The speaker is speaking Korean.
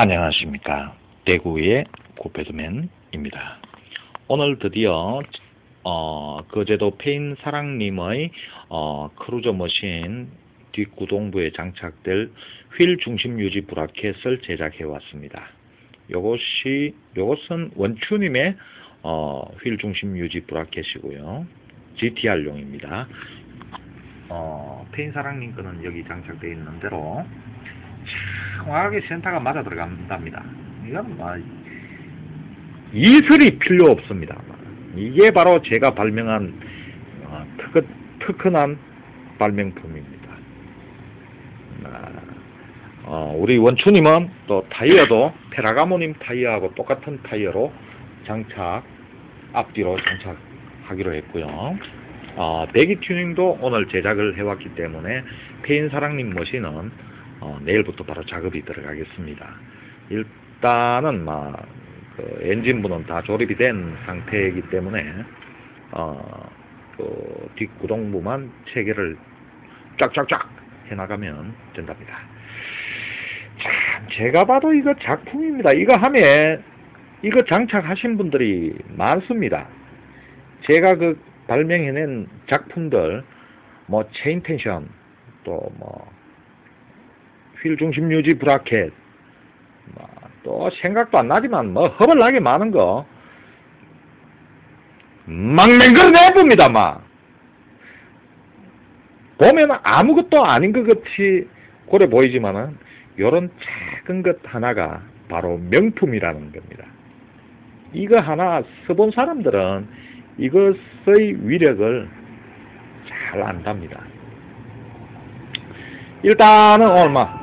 안녕하십니까. 대구의 고패드맨입니다. 오늘 드디어 어, 거제도 페인 사랑님의 어, 크루저 머신 뒷구동부에 장착될 휠 중심 유지 브라켓을 제작해 왔습니다. 요것이 요것은 원추님의 어, 휠 중심 유지 브라켓이고요. GTR용입니다. 어, 페인 사랑님 거는 여기 장착되어 있는 대로 정확하게 센터가 맞아 들어간답니다. 이건 뭐 이슬이 필요 없습니다. 이게 바로 제가 발명한 어, 특, 특허난 발명품입니다. 아, 어, 우리 원추님은 또 타이어도 페라가모님 타이어하고 똑같은 타이어로 장착 앞뒤로 장착하기로 했고요. 어, 배기 튜닝도 오늘 제작을 해왔기 때문에 페인 사랑님 머신은 어, 내일부터 바로 작업이 들어가겠습니다. 일단은 막, 그 엔진부는 다 조립이 된 상태이기 때문에, 어, 그 뒷구동부만 체계를 쫙쫙쫙 해나가면 된답니다. 참, 제가 봐도 이거 작품입니다. 이거 하면, 이거 장착하신 분들이 많습니다. 제가 그 발명해낸 작품들, 뭐, 체인 텐션, 또 뭐, 휠 중심 유지 브라켓, 뭐, 또 생각도 안 나지만 뭐 허벌나게 많은 거, 막 맹글 내봅니다, 막. 보면 아무것도 아닌 것 같이 고래 보이지만은, 요런 작은 것 하나가 바로 명품이라는 겁니다. 이거 하나 써본 사람들은 이것의 위력을 잘 안답니다. 일단은 막